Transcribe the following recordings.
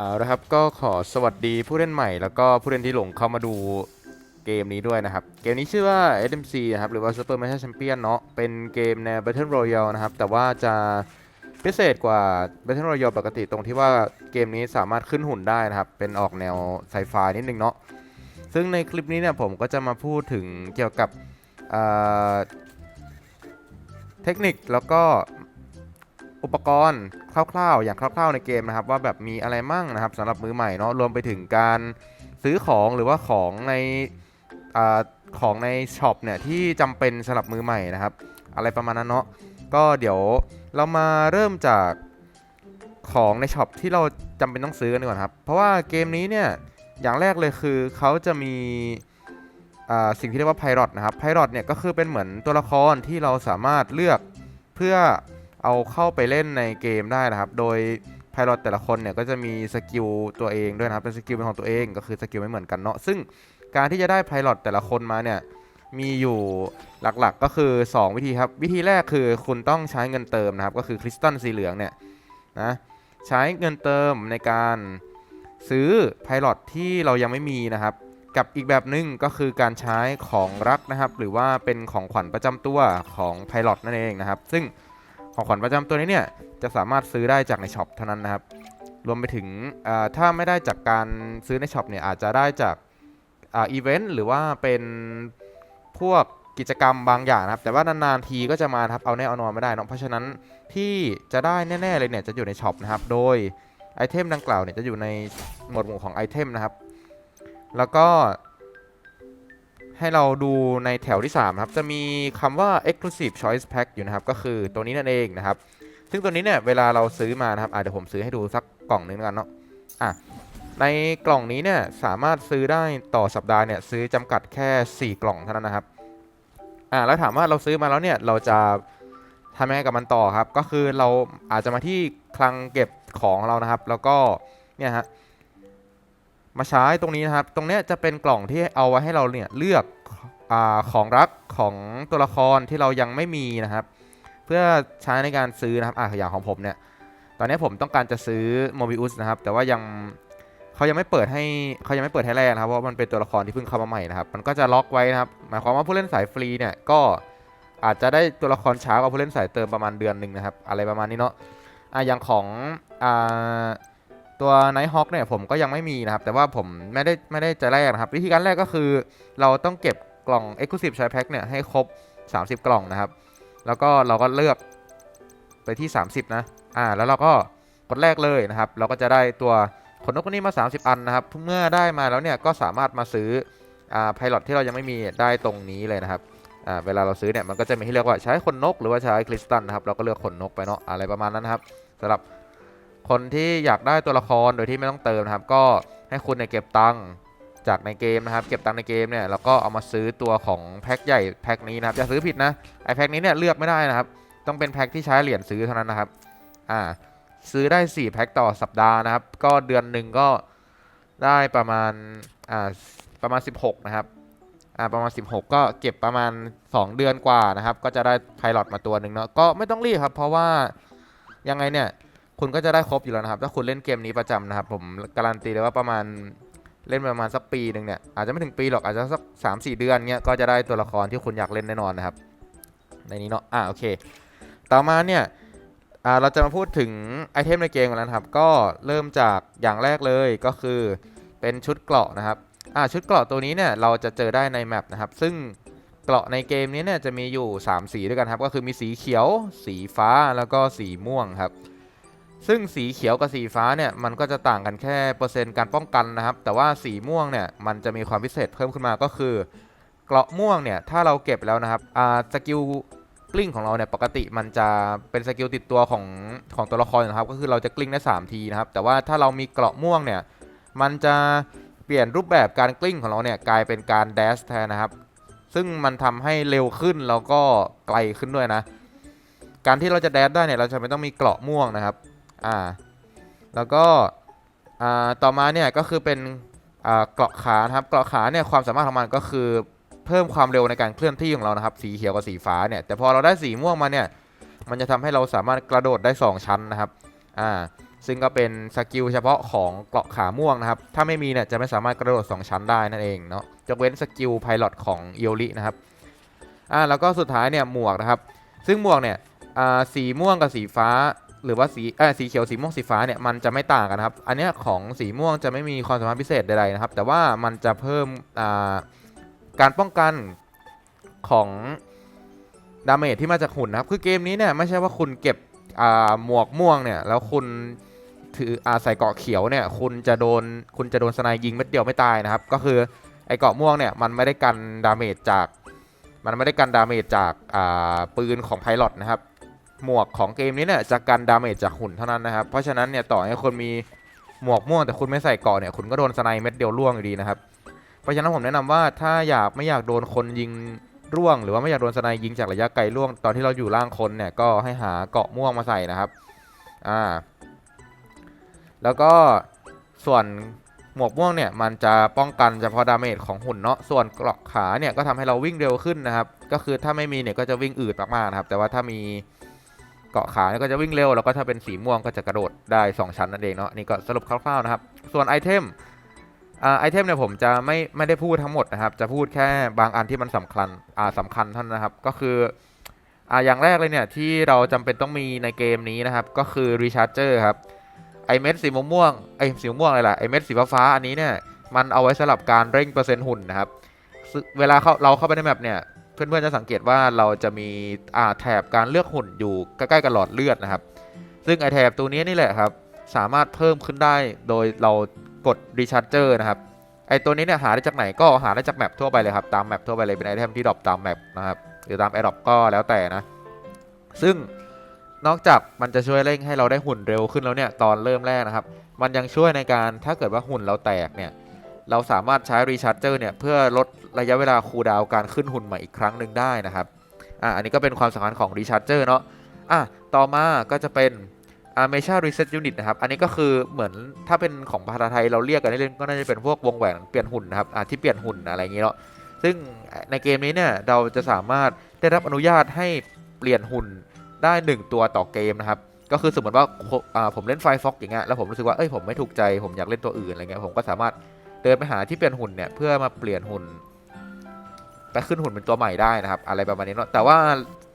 เอาละครับก็ขอสวัสดีผู้เล่นใหม่ แล้วก็ผู้เล่นที่หลงเข้ามาดูเกมนี้ด้วยนะครับ เกมนี้ชื่อว่า SMC นะครับหรือว่า Super m a t c h Champion เนาะเป็นเกมแนว Battle Royale นะครับ แต่ว่าจะพิเศษกว่า Battle Royale ปกติตรงที่ว่าเกมนี้สามารถขึ้นหุ่นได้นะครับ เป็นออกแนวไซไฟนิดนึงเนาะซึ่งในคลิปนี้เนี่ยผมก็จะมาพูดถึงเกี่ยวกับเทคนิคแล้วก็ อุปกรณ์คร่าวๆ อย่างคร่าวๆในเกมนะครับ ว่าแบบมีอะไรมั่งนะครับสำหรับมือใหม่เนาะรวมไปถึงการซื้อของหรือว่าของในอของในช็อปเนี่ยที่จำเป็นสำหรับมือใหม่นะครับ อะไรประมาณนั้นเนาะก็เดี๋ยวเรามาเริ่มจากของในช็อปที่เราจำเป็นต้องซื้อกันก่อนครับ เพราะว่าเกมนี้เนี่ยอย่างแรกเลยคือเขาจะมีสิ่งที่เรียกว่าไพรอตนะครับไพรอตเนี่ยก็คือเป็นเหมือนตัวละครที่เราสามารถเลือกเพื่อ เอาเข้าไปเล่นในเกมได้นะครับ โดยไพลอตแต่ละคนเนี่ยก็จะมีสกิลตัวเองด้วยนะครับ เป็นสกิลเป็นของตัวเองก็คือสกิลไม่เหมือนกันเนาะ ซึ่งการที่จะได้ไพลอตแต่ละคนมาเนี่ยมีอยู่หลักๆก็คือ 2 วิธีครับ วิธีแรกคือคุณต้องใช้เงินเติมนะครับ ก็คือคริสตัลสีเหลืองเนี่ยนะใช้เงินเติมในการซื้อไพลอตที่เรายังไม่มีนะครับ กับอีกแบบหนึ่งก็คือการใช้ของรักนะครับ หรือว่าเป็นของขวัญประจำตัวของไพลอตนั่นเองนะครับ ซึ่ง ของขวัญประจำตัวนี้เนี่ยจะสามารถซื้อได้จากในช็อปเท่านั้นนะครับ รวมไปถึงถ้าไม่ได้จากการซื้อในช็อปเนี่ยอาจจะได้จากอีเวนต์หรือว่าเป็นพวกกิจกรรมบางอย่างนะครับ แต่ว่านานๆทีก็จะมาครับเอาแน่เอานอนไม่ได้นอะเพราะฉะนั้นที่จะได้แน่ๆเลยเนี่ยจะอยู่ในช็อปนะครับ โดยไอเทมดังกล่าวเนี่ยจะอยู่ในหมวดหมู่ของไอเทมนะครับ แล้วก็ ให้เราดูในแถวที่3ครับจะมีคำว่า exclusive choice pack อยู่นะครับ ก็คือตัวนี้นั่นเองนะครับ ซึ่งตัวนี้เนี่ยเวลาเราซื้อมานะครับอะเดี๋ยวผมซื้อให้ดูสักกล่องนึงแล้วกันเนาะอะในกล่องนี้เนี่ยสามารถซื้อได้ต่อสัปดาห์เนี่ยซื้อจำกัดแค่ 4 กล่องเท่านั้นนะครับอะแล้วถามว่าเราซื้อมาแล้วเนี่ยเราจะทำยังไงกับมันต่อครับ ก็คือเราอาจจะมาที่คลังเก็บของเรานะครับ แล้วก็เนี่ยฮะ มาใช้ตรงนี้นะครับ ตรงนี้จะเป็นกล่องที่เอาไว้ให้เราเนี่ยเลือกอของรักของตัวละครที่เรายังไม่มีนะครับ เพื่อใช้ในการซื้อนะครับอะอย่างของผมเนี่ย ตอนนี้ผมต้องการจะซื้อโมบิอุสนะครับ แต่ว่ายังเขายังไม่เปิดให้เขายังไม่เปิดให้แรกนะครับ เพราะว่ามันเป็นตัวละครที่เพิ่งเข้ามาใหม่นะครับ มันก็จะล็อกไว้นะครับ หมายความว่าผู้เล่นสายฟรีเนี่ยก็อาจจะได้ตัวละครช้ากว่าผู้เล่นสายเติมประมาณเดือนหนึ่งนะครับ อะไรประมาณนี้เนาะอะอย่างของอ่า ตัวไนท์ฮอ k เนี่ยผมก็ยังไม่มีนะครับ แต่ว่าผมไม่ได้ไม่ได้จะแรกนะครับ วิธีการแรกก็คือ เราต้องเก็บกล่อง Exclusive Choice Pack เนี่ยให้ครบ 30 กล่องนะครับ แล้วก็เราก็เลือกไปที่ 30 นะ อ่า แล้วเราก็กดแรกเลยนะครับ เราก็จะได้ตัวขนนกนนี้มา 30 อันนะครับ เมื่อได้มาแล้วเนี่ยก็สามารถมาซื้ออ่าไพลอตที่เรายังไม่มีได้ตรงนี้เลยนะครับอ่าเวลาเราซื้อเนี่ยมันก็จะมีให้เลือกว่าใช้ขนนกหรือว่าใช้คริสตัลนะครับ เราก็เลือกขนนกไปเนาะอะไรประมาณนั้นนะครับสำหรับ คนที่อยากได้ตัวละครโดยที่ไม่ต้องเติมนะครับ ก็ให้คุณเนี่ยเก็บตังค์จากในเกมนะครับ เก็บตังค์ในเกมเนี่ยแล้วก็เอามาซื้อตัวของแพ็คใหญ่แพ็คนี้นะครับอย่าซื้อผิดนะไอแพ็คนี้เนี่ยเลือกไม่ได้นะครับ ต้องเป็นแพ็คที่ใช้เหรียญซื้อเท่านั้นนะครับอ่าซื้อได้ 4 แพ็คต่อสัปดาห์นะครับ ก็เดือนหนึ่งก็ได้ประมาณอ่าประมาณ 16 นะครับอ่าประมาณ 16 ก็เก็บประมาณ 2 เดือนกว่านะครับ ก็จะได้ไพลอตมาตัวหนึ่งเนาะก็ไม่ต้องรีบครับ เพราะว่ายังไงเนี่ย คุณก็จะได้ครบอยู่แล้วนะครับ ถ้าคุณเล่นเกมนี้ประจำนะครับ ผมการันตีเลยว่าประมาณเล่นประมาณสักปีหนึ่งเนี่ยอาจจะไม่ถึงปีหรอกอาจจะสักสามสี่เดือนเนี้ยก็จะได้ตัวละครที่คุณอยากเล่นแน่นอนนะครับ ในนี้เนาะอ่าโอเค ต่อมาเนี่ยอ่าเราจะมาพูดถึงไอเทมในเกมกันแล้วครับ ก็เริ่มจากอย่างแรกเลยก็คือเป็นชุดเกราะนะครับอ่าชุดเกราะตัวนี้เนี่ยเราจะเจอได้ในแมปนะครับ ซึ่งเกราะในเกมนี้เนี่ยจะมีอยู่ 3 สีด้วยกันครับ ก็คือมีสีเขียว สีฟ้าแล้วก็สีม่วงครับ ซึ่งสีเขียวกับสีฟ้าเนี่ยมันก็จะต่างกันแค่เปอร์เซ็นต์การป้องกันนะครับ แต่ว่าสีม่วงเนี่ยมันจะมีความพิเศษเพิ่มขึ้นมาก็คือเกราะม่วงเนี่ยถ้าเราเก็บแล้วนะครับอ่าสกิลกลิ้งของเราเนี่ยปกติมันจะเป็นสกิลติดตัวของของตัวละครนะครับ ก็คือเราจะกลิ้งได้ 3 ทีนะครับ แต่ว่าถ้าเรามีเกราะม่วงเนี่ยมันจะเปลี่ยนรูปแบบการกลิ้งของเราเนี่ยกลายเป็นการแดชแทนนะครับ ซึ่งมันทำให้เร็วขึ้นแล้วก็ไกลขึ้นด้วยนะ การที่เราจะแดชได้เนี่ยเราจะไม่ต้องมีเกราะม่วงนะครับ อ่า แล้วก็อ่าต่อมาเนี่ยก็คือเป็นอ่าเกราะขานะครับ เกราะขาเนี่ยความสามารถของมันก็คือเพิ่มความเร็วในการเคลื่อนที่ของเรานะครับ สีเขียวกับสีฟ้าเนี่ย แต่พอเราได้สีม่วงมาเนี่ย มันจะทำให้เราสามารถกระโดดได้ 2 ชั้นนะครับ อ่า ซึ่งก็เป็นสกิลเฉพาะของเกราะขาม่วงนะครับ ถ้าไม่มีเนี่ยจะไม่สามารถกระโดด 2 ชั้นได้นั่นเองเนาะ ยกเว้นสกิลไพลอตของเอียวรินะครับ อ่า แล้วก็สุดท้ายเนี่ยหมวกนะครับ ซึ่งหมวกเนี่ย อ่า สีม่วงกับสีฟ้า หรือว่าสีเออสีเขียวสีม่วงสีฟ้าเนี่ยมันจะไม่ต่างกันครับ อันนี้ของสีม่วงจะไม่มีความสามารถพิเศษใดๆนะครับ แต่ว่ามันจะเพิ่มอ่าการป้องกันของดาเมจที่มาจากหุ่นนะครับ คือเกมนี้เนี่ยไม่ใช่ว่าคุณเก็บอ่าหมวกม่วงเนี่ยแล้วคุณถืออาใส่เกราะเขียวเนี่ยคุณจะโดนคุณจะโดนสไนยิงเม็ดเดียวไม่ตายนะครับ ก็คือไอเกราะม่วงเนี่ยมันไม่ได้กันดาเมจจาก มันไม่ได้กันดาเมจจากอ่าปืนของไพลอตนะครับ หมวกของเกมนี้เนี่ยจะกันดาเมจจากหุ่นเท่านั้นนะครับ เพราะฉะนั้นเนี่ยต่อให้คนมีหมวกม่วงแต่คุณไม่ใส่เกาะเนี่ยคุณก็โดนสไนเม็ดเดียวร่วงอยู่ดีนะครับ เพราะฉะนั้นผมแนะนำว่าถ้าอยากไม่อยากโดนคนยิงร่วง หรือว่าไม่อยากโดนสไนยิงจากระยะไกลร่วง ตอนที่เราอยู่ล่างคนเนี่ยก็ให้หาเกาะม่วงมาใส่นะครับอ่าแล้วก็ส่วนหมวกม่วงเนี่ยมันจะป้องกันเฉพาะดาเมจของหุ่นเนาะส่วนเกราะขาเนี่ยก็ทำให้เราวิ่งเร็วขึ้นนะครับ ก็คือถ้าไม่มีเนี่ยก็จะวิ่งอืดมากๆนะครับ แต่ว่าถ้ามี เกาะขาเนี่ยก็จะวิ่งเร็ว แล้วก็ถ้าเป็นสีม่วงก็จะกระโดดได้ 2 ชั้นนั่นเองเนาะนี่ก็สรุปคร่าวๆนะครับ ส่วนไอเทมไอเทมเนี่ยผมจะไม่ไม่ได้พูดทั้งหมดนะครับ จะพูดแค่บางอันที่มันสำคัญอ่าสำคัญเท่านั้นนะครับ ก็คืออ่าอย่างแรกเลยเนี่ยที่เราจำเป็นต้องมีในเกมนี้นะครับ ก็คือรีชาร์เจอร์ครับไอเม็ดสีม่วงไอสีม่วงอะไรล่ะไอเม็ดสีฟ้าอันนี้เนี่ยมันเอาไว้สำหรับการเร่งเปอร์เซ็นต์หุ่นนะครับ เวลาเขาเราเข้าไปในแมปเนี่ย เพื่อนๆจะสังเกตว่าเราจะมีอ่าแถบการเลือกหุ่นอยู่ใกล้ๆกับหลอดเลือดนะครับ ซึ่งไอแถบตัวนี้นี่แหละครับ สามารถเพิ่มขึ้นได้โดยเรากดรีชาร์จเจอร์นะครับไอตัวนี้เนี่ยหาได้จากไหนก็หาได้จากแมปทั่วไปเลยครับตามแมปทั่วไปเลยเป็นไอเทมที่ดรอปตามแมปนะครับหรือตามไอดรอปก็แล้วแต่นะ ซึ่งนอกจากมันจะช่วยเร่งให้เราได้หุ่นเร็วขึ้นแล้วเนี่ยตอนเริ่มแรกนะครับ มันยังช่วยในการถ้าเกิดว่าหุ่นเราแตกเนี่ย เราสามารถใช้รีชาร์เจอร์เนี่ยเพื่อลดระยะเวลาคูลดาวการขึ้นหุ่นใหม่อีกครั้งหนึ่งได้นะครับอะอันนี้ก็เป็นความสำคัญของรีชาร์เจอร์เนาะอะต่อมาก็จะเป็นอาเมชารีเซ็ตยูนิตนะครับ อันนี้ก็คือเหมือนถ้าเป็นของภาษาไทยเราเรียกกันเล่นก็น่าจะเป็นพวกวงแหวนเปลี่ยนหุ่นนะครับอะที่เปลี่ยนหุ่นอะไรอย่างเงี้ยเนาะ ซึ่งในเกมนี้เนี่ยเราจะสามารถได้รับอนุญาตให้เปลี่ยนหุ่นได้ 1 ตัวต่อเกมนะครับ ก็คือสมมติว่าอ่าผมเล่นไฟฟ็อกอย่างเงี้ย แล้วผมรู้สึกว่า เอ้ยผมไม่ถูกใจ ผมอยากเล่นตัวอื่นอะไรเงี้ย ผมก็สามารถ เดินไปหาที่เปลี่ยนหุ่นเนี่ยเพื่อมาเปลี่ยนหุ่นไปขึ้นหุ่นเป็นตัวใหม่ได้นะครับ อะไรประมาณนี้เนาะแต่ว่า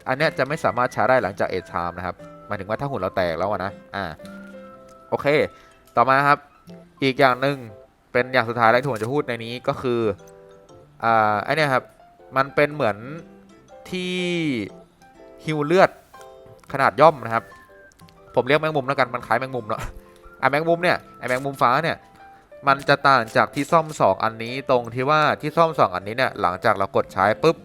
อันเนี้ยจะไม่สามารถใช้ได้หลังจากเอทไทม์นะครับหมายถึงว่าถ้าหุ่นเราแตกแล้วนะอ่าโอเค ต่อมาครับอีกอย่างหนึ่งเป็นอย่างสุดท้ายแล้วที่ผมจะพูดในนี้ก็คืออ่าไอเนี่ยครับมันเป็นเหมือนที่ฮิวเลือดขนาดย่อมนะครับ ผมเรียกแมงมุมแล้วกันมันคล้ายแมงมุมเนาะอะแมงมุมเนี่ยไอแมงมุมฟ้าเนี่ย มันจะต่างจากที่ซ่อม 2 อันนี้ตรงที่ว่าที่ซ่อม 2 อันนี้เนี่ยหลังจากเรากดใช้ปุ๊บ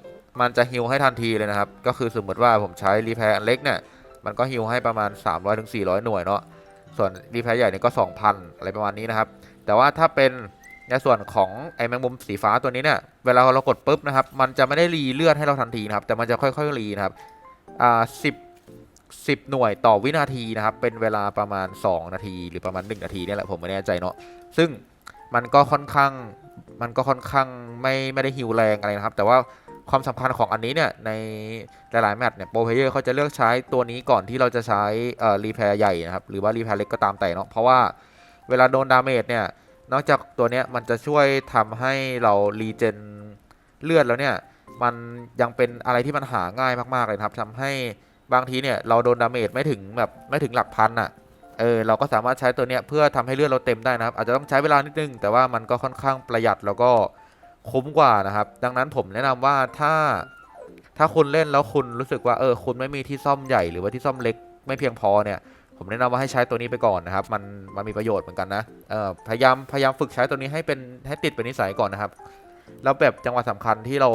มันจะฮิวให้ทันทีเลยนะครับ ก็คือสมมติว่าผมใช้รีแพร์อันเล็กเนี่ยมันก็ฮิวให้ประมาณ 300-400 หน่วยเนาะส่วนรีแพร์ใหญ่เนี่ยก็ 2,000 อะไรประมาณนี้นะครับ แต่ว่าถ้าเป็นในส่วนของไอ้แมงมุมสีฟ้าตัวนี้เนี่ยเวลาเรากดปุ๊บนะครับ มันจะไม่ได้รีเลือดให้เราทันทีนะครับ แต่มันจะค่อยๆรีนะครับอ่าสิบสิบหน่วยต่อวินาทีนะครับ เป็นเวลาประมาณ 2 นาที หรือประมาณ 1 นาทีเนี่ยแหละผมไม่แน่ใจเนาะซึ่ง มันก็ค่อนข้างมันก็ค่อนข้างไม่ไม่ได้ฮิวแรงอะไรนะครับ แต่ว่าความสำคัญของอันนี้เนี่ยในหลายๆแมตช์เนี่ยโปรเพเยอร์เขาจะเลือกใช้ตัวนี้ก่อนที่เราจะใช้เอ่อรีแพร์ใหญ่นะครับหรือว่ารีแพร์เล็กก็ตามแต่เนาะเพราะว่าเวลาโดนดาเมจเนี่ยนอกจากตัวเนี้ยมันจะช่วยทำให้เรารีเจนเลือดแล้วเนี่ยมันยังเป็นอะไรที่มันหาง่ายมากๆเลยครับทำให้บางทีเนี่ยเราโดนดาเมจไม่ถึงแบบไม่ถึงหลักพันอะ่ะ เออเราก็สามารถใช้ตัวเนี้ยเพื่อทำให้เลือดเราเต็มได้นะครับ อาจจะต้องใช้เวลานิดนึง แต่ว่ามันก็ค่อนข้างประหยัดแล้วก็คุ้มกว่านะครับ ดังนั้นผมแนะนำว่าถ้าถ้าคุณเล่นแล้วคุณรู้สึกว่าเออคุณไม่มีที่ซ่อมใหญ่หรือว่าที่ซ่อมเล็กไม่เพียงพอเนี่ย ผมแนะนำว่าให้ใช้ตัวนี้ไปก่อนนะครับ มันมันมีประโยชน์เหมือนกันนะเออพยายามพยายามฝึกใช้ตัวนี้ให้เป็นให้ติดเป็นนิสัยก่อนนะครับแล้วแบบจังหวะสำคัญที่เรา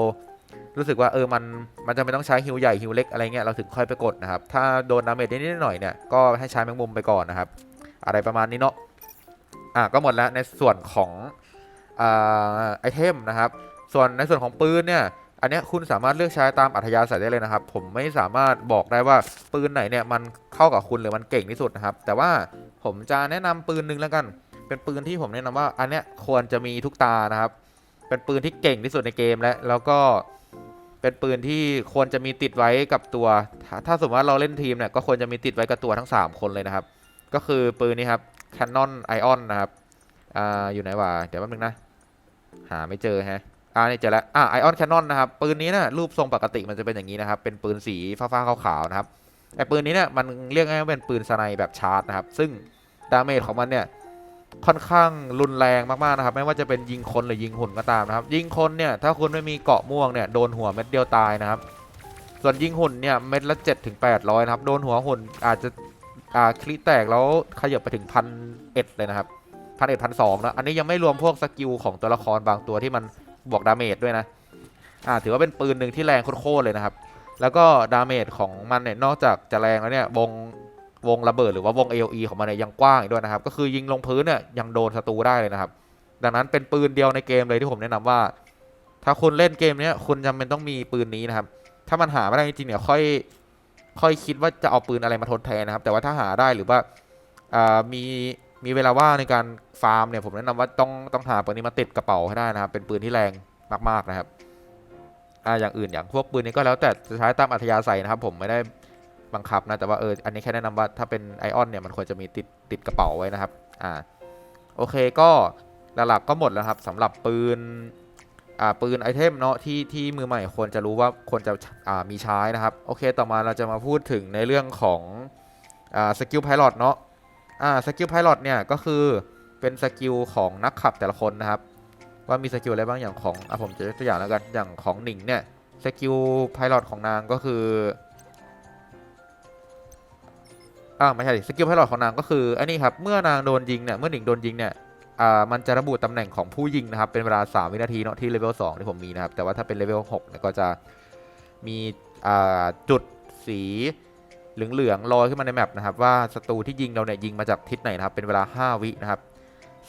รู้สึกว่าเออมันมันจะไม่ต้องใช้ฮิวใหญ่ฮิวเล็กอะไรเงี้ยเราถึงค่อยไปกดนะครับ ถ้าโดนดาเมจนิดๆหน่อยเนี่ยก็ให้ใช้แมงมุมไปก่อนนะครับ อะไรประมาณนี้เนาะอะก็หมดแล้วในส่วนของอไอเทมนะครับ ส่วนในส่วนของปืนเนี่ยอันเนี้ยคุณสามารถเลือกใช้ตามอัธยาศัยได้เลยนะครับ ผมไม่สามารถบอกได้ว่าปืนไหนเนี่ยมันเข้ากับคุณหรือมันเก่งที่สุดนะครับ แต่ว่าผมจะแนะนำปืนหนึ่งแล้วกัน เป็นปืนที่ผมแนะนำว่าอันเนี้ยควรจะมีทุกตานะครับ เป็นปืนที่เก่งที่สุดในเกมและแล้วก็เป็นปืนที่ควรจะมีติดไว้กับตัวถ้าถ้าสมมติว่าเราเล่นทีมเนี่ยก็ควรจะมีติดไว้กับตัวทั้ง 3 คนเลยนะครับ ก็คือปืนนี้ครับ Canon Ion นะครับอ่าอยู่ไหนวะเดี๋ยวแป๊บนึงนะ หาไม่เจอฮะอ่านี่เจอแล้วอ่า Ion Canon นะครับ ปืนนี้นะรูปทรงปกติมันจะเป็นอย่างนี้นะครับ เป็นปืนสีฟ้าๆขาวๆนะครับไอปืนนี้เนี่ยมันเรียกง่ายว่าเป็นปืนสไนแบบชาร์จนะครับ ซึ่งดาเมจของมันเนี่ย ค่อนข้างรุนแรงมากๆนะครับ ไม่ว่าจะเป็นยิงคนหรือยิงหุ่นก็ตามนะครับ ยิงคนเนี่ยถ้าคุณไม่มีเกาะม่วงเนี่ยโดนหัวเม็ดเดียวตายนะครับ ส่วนยิงหุ่นเนี่ยเม็ดละ7ถึง800นะครับ โดนหัวหุ่นอาจจะอ่าคลิแตกแล้วขยับไปถึงพันเอ็ดเลยนะครับพันเอ็ดพันสองนะอันนี้ยังไม่รวมพวกสกิลของตัวละครบางตัวที่มันบวกดาเมจด้วยนะอ่าถือว่าเป็นปืนหนึ่งที่แรงโคตรเลยนะครับ แล้วก็ดาเมจของมันเนี่ยนอกจากจะแรงแล้วเนี่ยวง วงระเบิดหรือว่าวง AOE ของมันเนี่ยยังกว้างอีกด้วยนะครับ ก็คือยิงลงพื้นเนี่ยยังโดนศัตรูได้เลยนะครับ ดังนั้นเป็นปืนเดียวในเกมเลยที่ผมแนะนำว่า ถ้าคุณเล่นเกมเนี้ยคุณจำเป็นต้องมีปืนนี้นะครับ ถ้ามันหาไม่ได้จริงเนี่ยค่อย ค่อยคิดว่าจะเอาปืนอะไรมาทดแทนนะครับ แต่ว่าถ้าหาได้หรือว่ามีมีเวลาว่างในการฟาร์มเนี่ยผมแนะนำว่าต้องต้องหาปืนนี้มาติดกระเป๋าให้ได้นะครับ เป็นปืนที่แรงมากๆนะครับอ่าอย่างอื่นอย่างพวกปืนนี้ก็แล้วแต่จะใช้ตามอัธยาศัยนะครับ ผมไม่ได้ บังคับนะ แต่ว่าเอออันนี้แค่แนะนำว่าถ้าเป็นไอออนเนี่ยมันควรจะมีติดติดกระเป๋าไว้นะครับอ่าโอเคก็หลักๆก็หมดแล้วครับสำหรับปืนอ่าปืนไอเทมเนาะที่ที่มือใหม่ควรจะรู้ว่าควรจะอ่ามีใช้นะครับโอเคต่อมาเราจะมาพูดถึงในเรื่องของอ่าสกิลไพลอตเนาะอ่าสกิลไพลอตเนี่ยก็คือเป็นสกิลของนักขับแต่ละคนนะครับว่ามีสกิลอะไรบ้างอย่างของอะผมจะยกตัวอย่างแล้วกันอย่างของหนิงเนี่ยสกิลไพลอตของนางก็คือ อ่าไม่ใช่สกิลไพลอตของนางก็คืออันนี้ครับเมื่อนางโดนยิงเนี่ยเมื่อหนิงโดนยิงเนี่ยอ่ามันจะระบุตำแหน่งของผู้ยิงนะครับเป็นเวลา 3 วินาทีเนาะที่เลเวล2ที่ผมมีนะครับแต่ว่าถ้าเป็นเลเวล6เนี่ยก็จะมีอ่าจุดสีเหลืองๆลอยขึ้นมาในแมปนะครับว่าศัตรูที่ยิงเราเนี่ยยิงมาจากทิศไหนนะครับเป็นเวลา 5 วินะครับ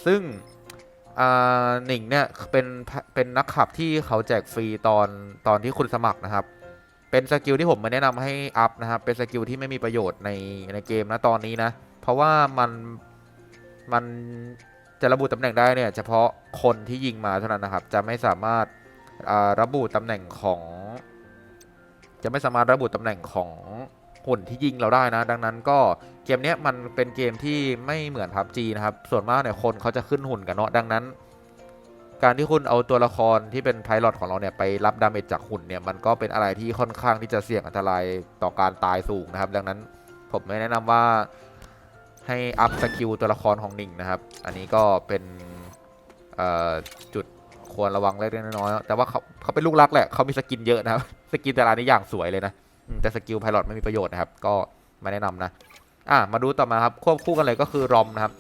ซึ่งอ่าหนิงเนี่ยเป็นเป็นนักขับที่เขาแจกฟรีตอนตอนที่คุณสมัครนะครับ เป็นสกิลที่ผมม่แนะนำให้อัพนะครับ เป็นสกิลที่ไม่มีประโยชน์ในในเกมนะตอนนี้นะ เพราะว่ามันมันจะระบุตำแหน่งได้เนี่ยเฉพาะคนที่ยิงมาเท่านั้นนะครับ จะไม่สามารถอ่าระบุตำแหน่งของ จะไม่สามารถระบุตำแหน่งของหุ่นที่ยิงเราได้นะ ดังนั้นก็เกมเนี้ยมันเป็นเกมที่ไม่เหมือน PUBG นะครับ ส่วนมากเนี่ยคนเขาจะขึ้นหุ่นกันเนาะดังนั้น การที่คุณเอาตัวละครที่เป็นไพลอตของเราเนี่ยไปรับดาเมจจากหุ่นเนี่ยมันก็เป็นอะไรที่ค่อนข้างที่จะเสี่ยงอันตรายต่อการตายสูงนะครับ ดังนั้นผมไม่แนะนำว่าให้อัพสกิลตัวละครของหนิงนะครับ อันนี้ก็เป็นจุดควรระวังเล็กน้อยแต่ว่าเขาเขาเป็นลูกรักแหละเขามีสกินเยอะนะครับ สกินแต่ละนี้อย่างสวยเลยนะแต่สกิลไพลอตไม่มีประโยชน์นะครับ ก็ไม่แนะนำนะอะมาดูต่อมาครับควบคู่กันเลยก็คือรอมนะครับ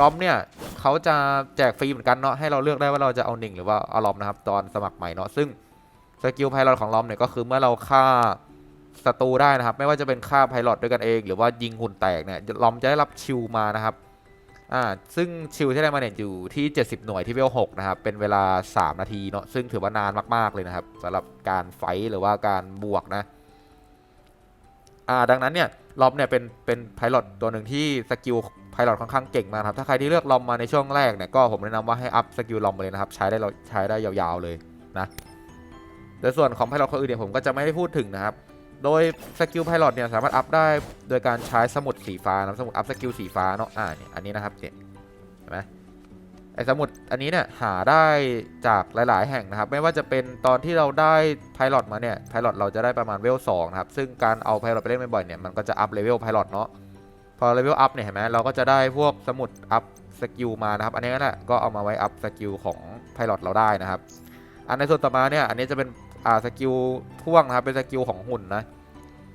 รอมเนี่ยเขาจะแจกฟรีเหมือนกันเนาะให้เราเลือกได้ว่าเราจะเอาหนิงหรือว่าเอารอมนะครับตอนสมัครใหม่เนาะซึ่งสกิลไพลอตของรอมเนี่ยก็คือเมื่อเราฆ่าศัตรูได้นะครับไม่ว่าจะเป็นฆ่าไพลอตด้วยกันเอง หรือว่ายิงหุ่นแตกเนี่ยรอมจะได้รับชิลมานะครับอ่าซึ่งชิลที่ได้มาเนี่ยอยู่ที่ 70 หน่วยที่เวล6นะครับเป็นเวลา 3 นาทีเนาะซึ่งถือว่านานมากๆเลยนะครับสำหรับการไฟหรือว่าการบวกนะอ่าดังนั้นเนี่ยลอมเนี่ยเป็นเป็นไพลอตตัวหนึ่งที่สกิล ไพลอตค่อนข้างเก่งมากครับ ถ้าใครที่เลือกลอมมาในช่วงแรกเนี่ยก็ผมแนะนำว่าให้อัพสกิลลอมไปเลยนะครับ ใช้ได้เราใช้ได้ยาวๆเลยนะแต่ส่วนของไพลอตคนอื่นเนี่ยผมก็จะไม่ได้พูดถึงนะครับ โดยสกิลไพลอตเนี่ยสามารถอัพได้โดยการใช้สมุดสีฟ้านะสมุดอัพสกิลสีฟ้าเนาะอ่าเนี่ยอันนี้นะครับเนี่ยเห็นไหมไอ้สมุดอันนี้เนี่ยหาได้จากหลาย ๆ แห่งนะครับ ไม่ว่าจะเป็นตอนที่เราได้ไพลอตมาเนี่ยไพลอตเราจะได้ประมาณเวลสองนะครับซึ่งการเอาไพลอตไปเล่นบ่อยๆเนี่ยมันก็จะอัพเลเวลไพลอตเนาะ อเลเวลอัพเนี่ยเห็นไหมเราก็จะได้พวกสมุดอัพสกิลมานะครับ อันนี้นั่นแหละก็เอามาไว้อัพสกิลของไพลอตเราได้นะครับ อันในส่วนต่อมาเนี่ย อันนี้จะเป็นอ่าสกิลพ่วงนะครับเป็นสกิลของหุ่นนะ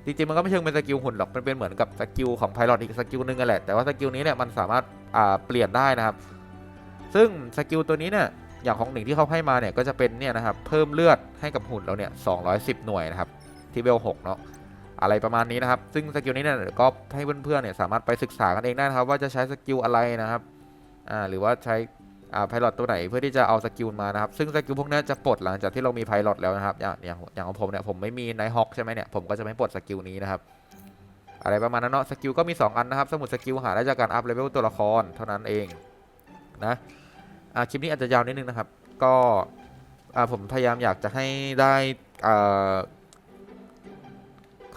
จริงๆมันก็ไม่เชิงเป็นสกิลหุ่นหรอกมันเป็นเหมือนกับสกิลของไพลอตอีกสกิลหนึงกันแหละแต่ว่าสกิลนี้เนี่ยมันสามารถอ่าเปลี่ยนได้นะครับ ซึ่งสกิลตัวนี้เนี่ยอย่างของหนึ่งที่เขาให้มาเนี่ยก็จะเป็นเนี่ยนะครับเพิ่มเลือดให้กับหุ่นเราเนี่ย210 หน่วยนะครับที่เวล6เนาะ อะไรประมาณนี้นะครับ ซึ่งสกิลนี้เนี่ยก็ให้เพื่อนๆเนี่ยสามารถไปศึกษากันเองได้นะครับ ว่าจะใช้สกิลอะไรนะครับอ่าหรือว่าใช้อ่าไพลอตตัวไหนเพื่อที่จะเอาสกิลมานะครับ ซึ่งสกิลพวกนี้จะปลดหลังจากที่เรามีไพลอตแล้วนะครับ อย่างอย่างอย่างของผมเนี่ยผมไม่มีไนท์ฮอคใช่ไหมเนี่ยผมก็จะไม่ปลดสกิลนี้นะครับอะไรประมาณนั้นเนาะสกิลก็มี 2 อันนะครับ สมุดสกิลหาได้จากการอัพเลเวลตัวละครเท่านั้นเองนะอ่าคลิปนี้อาจจะยาวนิดนึงนะครับ ก็อ่าผมพยายามอยากจะให้ได้อ่า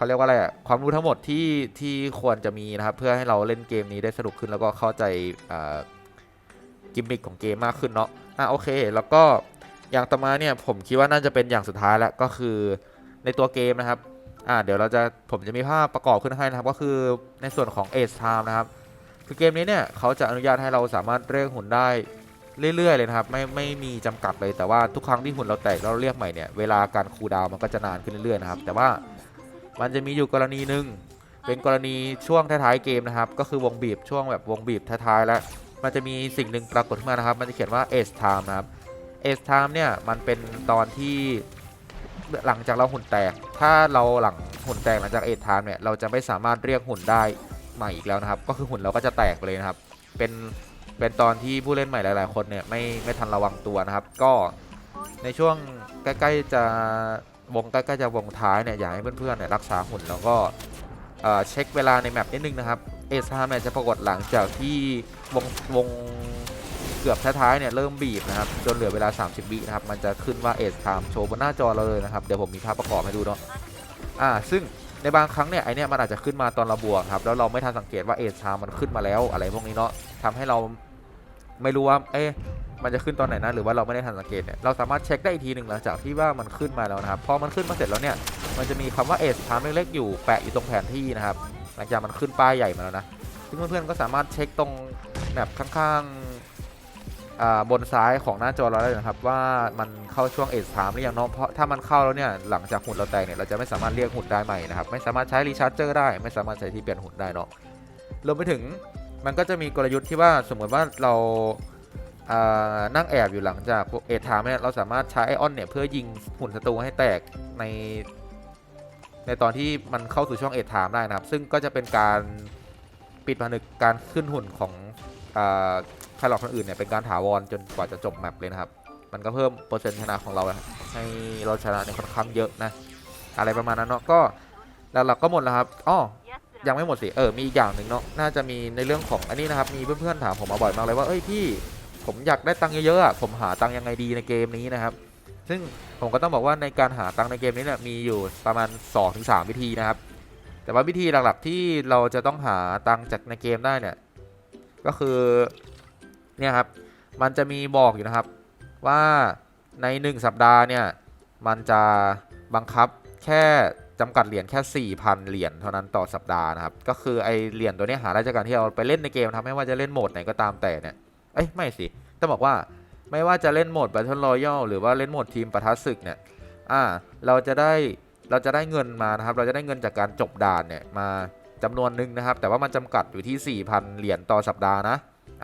เขาเรียกว่าอะไรอะความรู้ทั้งหมดที่ที่ควรจะมีนะครับ เพื่อให้เราเล่นเกมนี้ได้สนุกขึ้นแล้วก็เข้าใจกิมมิคของเกมมากขึ้นเนาะอะโอเค แล้วก็อย่างต่อมาเนี่ยผมคิดว่าน่าจะเป็นอย่างสุดท้ายแล้วก็คือในตัวเกมนะครับอ่าเดี๋ยวเราจะผมจะมีภาพประกอบขึ้นให้นะครับ ก็คือในส่วนของ Age Time นะครับ คือเกมนี้เนี่ยเขาจะอนุญาตให้เราสามารถเรียกหุ่นได้เรื่อยๆเลยนะครับ ไม่ไม่มีจำกัดเลยแต่ว่าทุกครั้งที่หุ่นเราแตกเราเรียกใหม่เนี่ยเวลาการคูลดาวมันก็จะนานขึ้นเรื่อยๆนะครับ แต่ว่า มันจะมีอยู่กรณีหนึ่งเป็นกรณีช่วงท้ายๆเกมนะครับ ก็คือวงบีบช่วงแบบวงบีบท้ายๆแล้ว มันจะมีสิ่งหนึ่งปรากฏขึ้นมานะครับ มันจะเขียนว่า Ace Time นะครับ Ace Time เนี่ยมันเป็นตอนที่หลังจากเราหุ่นแตก ถ้าเราหลังหุ่นแตกหลังจาก Ace Time เนี่ยเราจะไม่สามารถเรียกหุ่นได้ใหม่อีกแล้วนะครับ ก็คือหุ่นเราก็จะแตกไปเลยนะครับ เป็นเป็นตอนที่ผู้เล่นใหม่หลาย ๆ คนเนี่ยไม่ไม่ทันระวังตัวนะครับ ก็ในช่วงใกล้ๆจะ วงใกล้ๆจะวงท้ายเนี่ยอยากให้เพื่อนๆเนี่ยรักษาหุ่นแล้วก็เช็คเวลาในแมปนิดนึงนะครับเอซามเนี่ยจะปรากฏหลังจากที่วงวงเกือบท้ายๆเนี่ยเริ่มบีบนะครับจนเหลือเวลา 30วินะครับมันจะขึ้นว่าเอ e ไทม์โชว์บนหน้าจอเราเลยนะครับเดี๋ยวผมมีภาพประกอบให้ดูเนาะอ่าซึ่งในบางครั้งเนี่ยไอเนี่ยมันอาจจะขึ้นมาตอนเราบวกครับแล้วเราไม่ทันสังเกตว่าเอชามันขึ้นมาแล้วอะไรพวกนี้เนาะทำให้เราไม่รู้ว่าเอ๊ะ มันจะขึ้นตอนไหนนะหรือว่าเราไม่ได้ทันสังเกตเนี่ยเราสามารถเช็คได้อีกทีหนึ่งหลังจากที่ว่ามันขึ้นมาแล้วนะครับพอมันขึ้นมาเสร็จแล้วเนี่ยมันจะมีคำว่าเอชามเล็กๆอยู่แปะอยู่ตรงแผนที่นะครับหลังจากมันขึ้นป้ายใหญ่มาแล้วนะซึ่งเพื่อนๆก็สามารถเช็คตรงแบบข้างๆบนซ้ายของหน้าจอเราได้นะครับว่ามันเข้าช่วงเอชามหรือยังเนาะเพราะถ้ามันเข้าแล้วเนี่ยหลังจากหุ่นเราแตกเนี่ยเราจะไม่สามารถเรียกหุ่นได้ใหม่นะครับไม่สามารถใช้รีชาร์จเจอร์ได้ ไม่สามารถใช้ที่เปลี่ยนหุ่นได้เนาะรวมไปถึงมันก็จะมีกลยุทธ์ที่ว่าสมมติว่าเรา นั่งแอบอยู่หลังจากเอทามเนี่ยเราสามารถใช้ไอออนเนี่ยเพื่อยิงหุ่นศัตรูให้แตกในในตอนที่มันเข้าสู่ช่วงเอทามได้นะครับ ซึ่งก็จะเป็นการปิดผนึกการขึ้นหุ่นของอ่าใครหลอกคนอื่นเนี่ยเป็นการถาวรจนกว่าจะจบแมปเลยนะครับ มันก็เพิ่มเปอร์เซ็นต์ชนะของเราให้เราชนะในค่อนข้างเยอะนะ อะไรประมาณนั้นเนาะก็แล้วเราก็หมดแล้วครับอ๋อยังไม่หมดสิ เออ มีอีกอย่างหนึ่งเนาะ น่าจะมีในเรื่องของอันนี้นะครับ มีเพื่อนๆถามผมมาบ่อยมากเลยว่า เอ้ยพี่ ผมอยากได้ตังค์เยอะๆผมหาตังค์ยังไงดีในเกมนี้นะครับ ซึ่งผมก็ต้องบอกว่าในการหาตังค์ในเกมนี้เนี่ยมีอยู่ประมาณ 2-3 วิธีนะครับ แต่ว่าวิธีหลักๆที่เราจะต้องหาตังค์จากในเกมได้เนี่ยก็คือเนี่ยครับมันจะมีบอกอยู่นะครับว่าใน 1 สัปดาห์เนี่ยมันจะบังคับแค่จำกัดเหรียญแค่ 4,000 เหรียญเท่านั้นต่อสัปดาห์นะครับ ก็คือไอเหรียญตัวนี้หาได้จากการที่เราไปเล่นในเกมทำให้ว่าจะเล่นโหมดไหนก็ตามแต่เนี่ย เอ้ยไม่สิต้องบอกว่าไม่ว่าจะเล่นโหมด Battle Royale หรือว่าเล่นโหมดทีมปะทะศึกเนี่ยอ่าเราจะได้เราจะได้เงินมานะครับ เราจะได้เงินจากการจบด่านเนี่ยมาจำนวนหนึ่งนะครับ แต่ว่ามันจำกัดอยู่ที่ 4,000 เหรียญต่อสัปดาห์นะ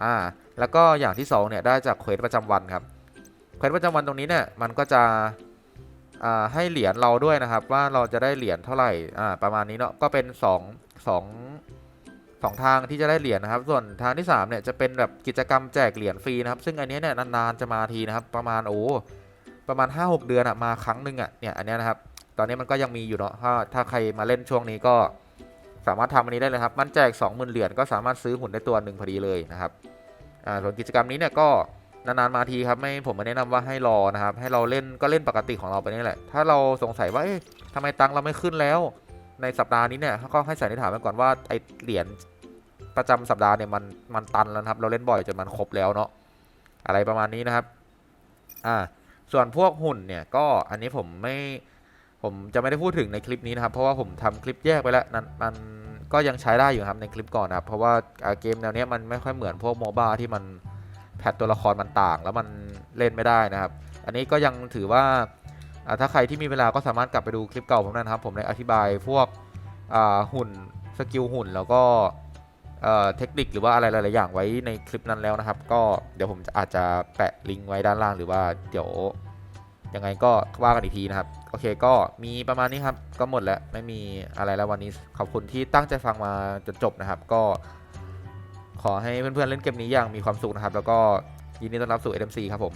อ่าแล้วก็อย่างที่สองเนี่ยได้จากเควสประจำวันครับเควสประจำวันตรงนี้เนี่ยมันก็จะอ่าให้เหรียญเราด้วยนะครับ ว่าเราจะได้เหรียญเท่าไหร่อ่าประมาณนี้เนาะก็เป็น 2 2 2 ทางที่จะได้เหรียญนะครับ ส่วนทางที่3เนี่ยจะเป็นแบบกิจกรรมแจกเหรียญฟรีนะครับซึ่งอันนี้เนี่ยนานๆจะมาทีนะครับประมาณโอ้ประมาณ 5-6 เดือนอะมาครั้งหนึ่งอะเนี่ยอันนี้นะครับตอนนี้มันก็ยังมีอยู่เนาะถ้าถ้าใครมาเล่นช่วงนี้ก็สามารถทำอันนี้ได้เลยครับ มันแจก 20,000 เหรียญก็สามารถซื้อหุ่นได้ตัวหนึ่งพอดีเลยนะครับอ่าส่วนกิจกรรมนี้เนี่ยก็นานๆมาทีครับไม่ผมไม่แนะนำว่าให้รอนะครับ ให้เราเล่นก็เล่นปกติของเราไปนี่แหละ ถ้าเราสงสัยว่าเอ๊ะทำไมตังเราไม่ขึ้นแล้ว ในสัปดาห์นี้เนี่ยก็ให้สันนิษฐานไว้ก่อนว่าไอเหรียญประจำสัปดาห์เนี่ยมันมันตันแล้วครับ เราเล่นบ่อยจนมันครบแล้วเนาะอะไรประมาณนี้นะครับ อ่า ส่วนพวกหุ่นเนี่ยก็อันนี้ผมไม่ผมจะไม่ได้พูดถึงในคลิปนี้นะครับ เพราะว่าผมทำคลิปแยกไปแล้วนั้นมันก็ยังใช้ได้อยู่ครับในคลิปก่อนนะครับ เพราะว่าเกมแนวเนี้ยมันไม่ค่อยเหมือนพวกโมบ้าที่มันแพทตัวละครมันต่าง แล้วมันเล่นไม่ได้นะครับ อันนี้ก็ยังถือว่า ถ้าใครที่มีเวลาก็สามารถกลับไปดูคลิปเก่าผมได้นะครับ ผมได้อธิบายพวกหุ่นสกิลหุ่นแล้วก็เทคนิคหรือว่าอะไรหลาย ๆ อย่างไว้ในคลิปนั้นแล้วนะครับ ก็เดี๋ยวผมอาจจะแปะลิงก์ไว้ด้านล่างหรือว่าเดี๋ยวยังไงก็ว่ากันอีกทีนะครับ โอเคก็มีประมาณนี้ครับ ก็หมดแล้วไม่มีอะไรแล้ววันนี้ขอบคุณที่ตั้งใจฟังมาจนจบนะครับ ก็ขอให้เพื่อน ๆ เล่นเกมนี้อย่างมีความสุขนะครับ แล้วก็ยินดีต้อนรับสู่ NMC ครับผม